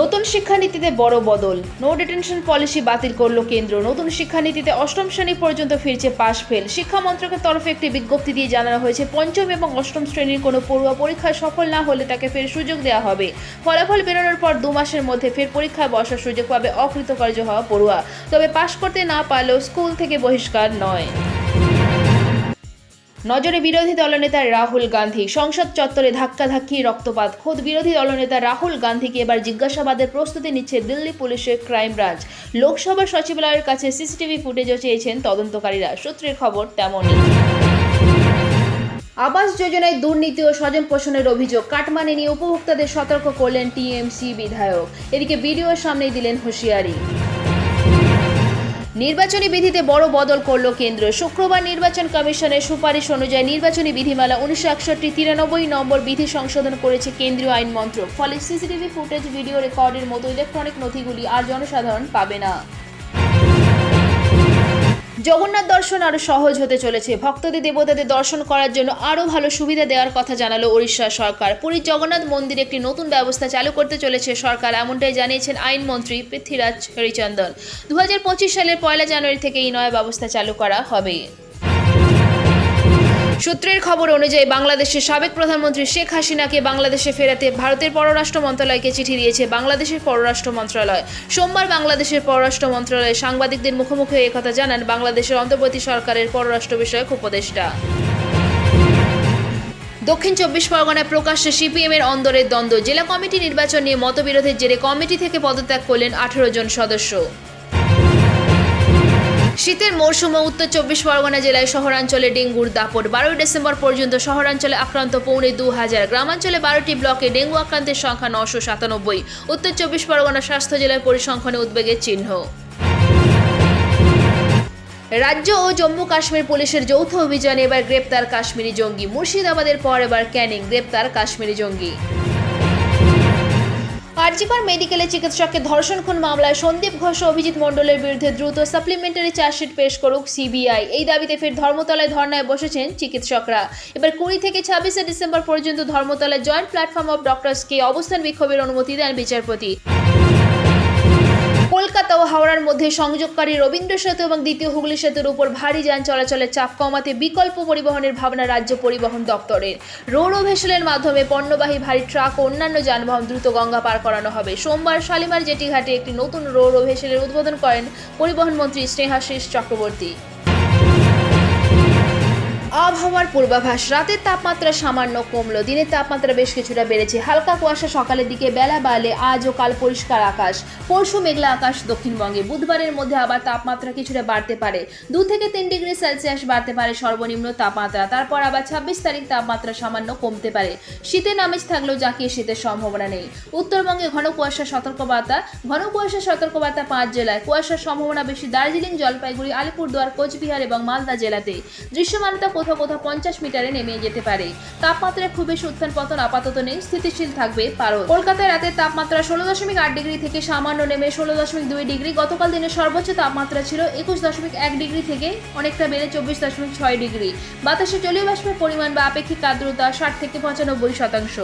নতুন শিক্ষানীতিতে বড় বদল। নো ডিটেনশন পলিসি বাতিল করল কেন্দ্র। নতুন শিক্ষানীতিতে অষ্টম শ্রেণি পর্যন্ত ফিরছে পাশ ফেল। শিক্ষা মন্ত্রকের তরফে একটি বিজ্ঞপ্তি দিয়ে জানানো হয়েছে, পঞ্চম এবং অষ্টম শ্রেণির কোনো পড়ুয়া পরীক্ষায় সফল না হলে তাকে ফের সুযোগ দেওয়া হবে। ফলাফল বেরোনোর পর দু মাসের মধ্যে ফের পরীক্ষায় বসার সুযোগ পাবে অকৃতকার্য হওয়া পড়ুয়া। তবে পাশ করতে না পারলেও স্কুল থেকে বহিষ্কার নয়। নজরে বিরোধী দলনেতা রাহুল গান্ধী। সংসদ চত্বরে ধাক্কাধাক্কি, রক্তপাত। খোদ বিরোধী দলনেতা রাহুল গান্ধীকে এবার জিজ্ঞাসাবাদের প্রস্তুতি নিচ্ছে দিল্লি পুলিশের ক্রাইম ব্রাঞ্চ লোকসভা সচিবালয়ের কাছে সিসিটিভি ফুটেজও চেয়েছেন তদন্তকারীরা। সূত্রের খবর তেমনই। আবাস যোজনায় দুর্নীতি ও স্বজন পোষণের অভিযোগ কাটমানি নিয়ে উপভোক্তাদের সতর্ক করলেন টিএমসি বিধায়ক। এদিকে ভিডিওর সামনেই দিলেন হুঁশিয়ারি। নির্বাচনী বিধিতে বড় বদল করল কেন্দ্র। শুক্রবার নির্বাচন কমিশনের সুপারিশ অনুযায়ী নির্বাচনী বিধিমালা উনিশশো একষট্টি তিরানব্বই নম্বর বিধি সংশোধন করেছে কেন্দ্রীয় আইন মন্ত্রক। ফলে সিসিটিভি ফুটেজ, ভিডিও রেকর্ডের মতো ইলেকট্রনিক নথিগুলি আর জনসাধারণ পাবে না। জগন্নাথ দর্শন আরও সহজ হতে চলেছে। ভক্তদের, দেবতাদের দর্শন করার জন্য আরও ভালো সুবিধা দেওয়ার কথা জানালো ওড়িশা সরকার। পুরীর জগন্নাথ মন্দিরে একটি নতুন ব্যবস্থা চালু করতে চলেছে সরকার, এমনটাই জানিয়েছেন আইনমন্ত্রী পৃথ্বীরাজ হরিচন্দন। দু হাজার পঁচিশ সালের পয়লা জানুয়ারি থেকে এই নয়া ব্যবস্থা চালু করা হবে। সূত্রের খবর অনুযায়ী বাংলাদেশের সাবেক প্রধানমন্ত্রী শেখ হাসিনাকে বাংলাদেশে ফেরাতে ভারতের পররাষ্ট্র মন্ত্রণালয়কে চিঠি দিয়েছে বাংলাদেশের পররাষ্ট্র মন্ত্রণালয়। সোমবার বাংলাদেশের পররাষ্ট্র মন্ত্রণালয় সাংবাদিকদের মুখোমুখি হয়ে একথা জানান বাংলাদেশের অন্তর্বর্তী সরকারের পররাষ্ট্র বিষয়ক উপদেষ্টা। দক্ষিণ চব্বিশ পরগনায় প্রকাশ্যে সিপিএম এর অন্দরের দ্বন্দ্ব। জেলা কমিটি নির্বাচন নিয়ে মতবিরোধের জেরে কমিটি থেকে পদত্যাগ করলেন আঠেরো জন সদস্য। শীতের মরশুমে উত্তর চব্বিশ পরগনা জেলায় শহরাঞ্চলে ডেঙ্গুর দাপট। বারোই ডিসেম্বর পর্যন্ত শহরাঞ্চলে আক্রান্ত পৌনে দু হাজার গ্রামাঞ্চলে বারোটি ব্লকে ডেঙ্গু আক্রান্তের সংখ্যা নশো সাতানব্বই। উত্তর চব্বিশ পরগনা স্বাস্থ্য জেলায় পরিসংখ্যানে উদ্বেগের চিহ্ন। রাজ্য ও জম্মু কাশ্মীর পুলিশের যৌথ অভিযানে এবার গ্রেপ্তার কাশ্মীরি জঙ্গি। মুর্শিদাবাদের পর এবার ক্যানিং, গ্রেপ্তার কাশ্মীরি জঙ্গি। আরজিকর মেডিকেলে চিকিৎসককে ধর্ষণ খুন মামলায় সন্দীপ ঘোষ ও অভিজিৎ মণ্ডলের বিরুদ্ধে দ্রুত সাপ্লিমেন্টারি চার্জশিট পেশ করুক সিবিআই। এই দাবিতে ফের ধর্মতলায় ধর্নায় বসেছেন চিকিৎসকরা। এবার কুড়ি থেকে ছাব্বিশে ডিসেম্বর পর্যন্ত ধর্মতলায় জয়েন্ট প্ল্যাটফর্ম অব ডক্টরসকে অবস্থান বিক্ষোভের অনুমতি দেন বিচারপতি। কলকাতা ও হাওড়ার মধ্যে সংযোগকারী রবীন্দ্র সেতু এবং দ্বিতীয় হুগলি সেতুর উপর ভারী যান চলাচলের চাপ কমাতে বিকল্প পরিবহনের ভাবনা রাজ্য পরিবহন দপ্তরের। রোড ভেসেলের মাধ্যমে পণ্যবাহী ভারী ট্রাক ও অন্যান্য যানবাহন দ্রুত গঙ্গা পার করানো হবে। সোমবার শালিমার জেটিঘাটে একটি নতুন রোড ভেসেলের উদ্বোধন করেন পরিবহন মন্ত্রী স্নেহাশিস চক্রবর্তী। আবহাওয়ার পূর্বাভাস, রাতের তাপমাত্রা সামান্য কমলো, দিনের তাপমাত্রা বেশ কিছুটা বেড়েছে। হালকা কুয়াশা সকালের দিকে বেলা বাড়লে আজ ও কাল পরিষ্কার আকাশ। পরশু মেঘলা আকাশ দক্ষিণবঙ্গে। বুধবারের মধ্যে আবার তাপমাত্রা কিছুটা বাড়তে পারে। দু থেকে তিন ডিগ্রি সেলসিয়াস বাড়তে পারে সর্বনিম্ন তাপমাত্রা। তারপর আবার ছাব্বিশ তারিখ তাপমাত্রা সামান্য কমতে পারে। শীতের নামেজ থাকলেও জাকিয়ে শীতের সম্ভাবনা নেই। উত্তরবঙ্গে ঘন কুয়াশা সতর্কবার্তা, ঘন কুয়াশা সতর্কবার্তা পাঁচ জেলায়। কুয়াশার সম্ভাবনা বেশি দার্জিলিং, জলপাইগুড়ি, আলিপুরদুয়ার, কোচবিহার এবং মালদা জেলাতে। দৃশ্যমানতা কোথাও কোথাও পঞ্চাশ মিটারে নেমে যেতে পারে। তাপমাত্রায় খুব বেশি উত্থান পতন আপাতত নেই, স্থিতিশীল থাকবে পারো। কলকাতায় রাতের তাপমাত্রা ষোলো দশমিক আট ডিগ্রি থেকে সামান্য নেমে ষোলো দশমিক দুই ডিগ্রি। গতকাল দিনের সর্বোচ্চ তাপমাত্রা ছিল একুশ দশমিক এক ডিগ্রি থেকে অনেকটা বেড়ে চব্বিশ দশমিক ছয় ডিগ্রি। বাতাসে জলীয় বাষ্পের পরিমাণ বা আপেক্ষিক আর্দ্রতা ষাট থেকে পঁচানব্বই শতাংশ।